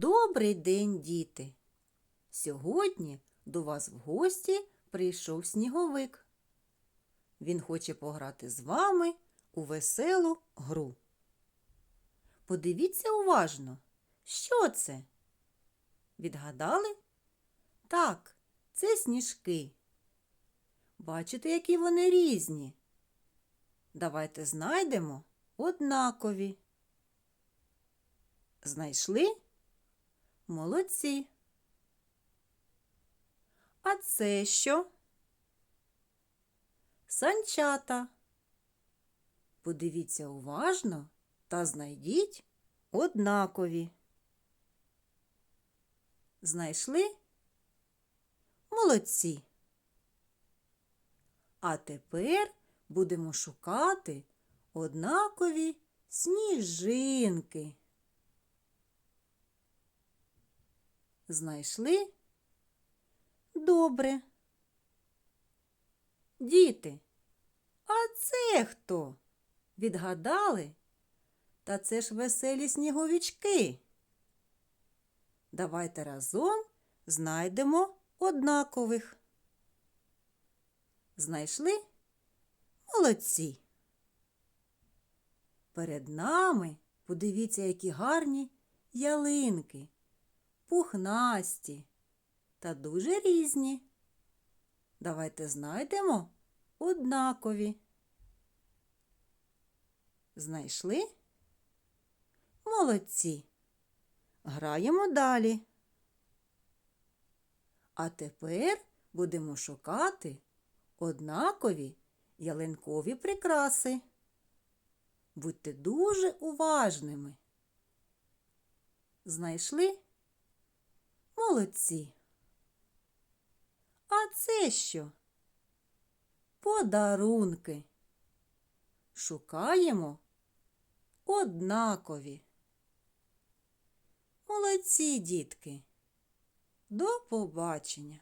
Добрий день, діти! Сьогодні до вас в гості прийшов сніговик. Він хоче пограти з вами у веселу гру. Подивіться уважно, що це? Відгадали? Так, це сніжки. Бачите, які вони різні. Давайте знайдемо однакові. Знайшли? Молодці. А це що? Санчата. Подивіться уважно та знайдіть однакові. Знайшли? Молодці. А тепер будемо шукати однакові сніжинки. Знайшли? Добре. Діти, а це хто? Відгадали? Та це ж веселі сніговички. Давайте разом знайдемо однакових. Знайшли? Молодці. Перед нами подивіться, які гарні ялинки пухнасті та дуже різні. Давайте знайдемо однакові. Знайшли? Молодці. Граємо далі. А тепер будемо шукати однакові ялинкові прикраси. Будьте дуже уважними. Знайшли? Молодці. А це що? Подарунки. Шукаємо однакові. Молодці, дітки. До побачення.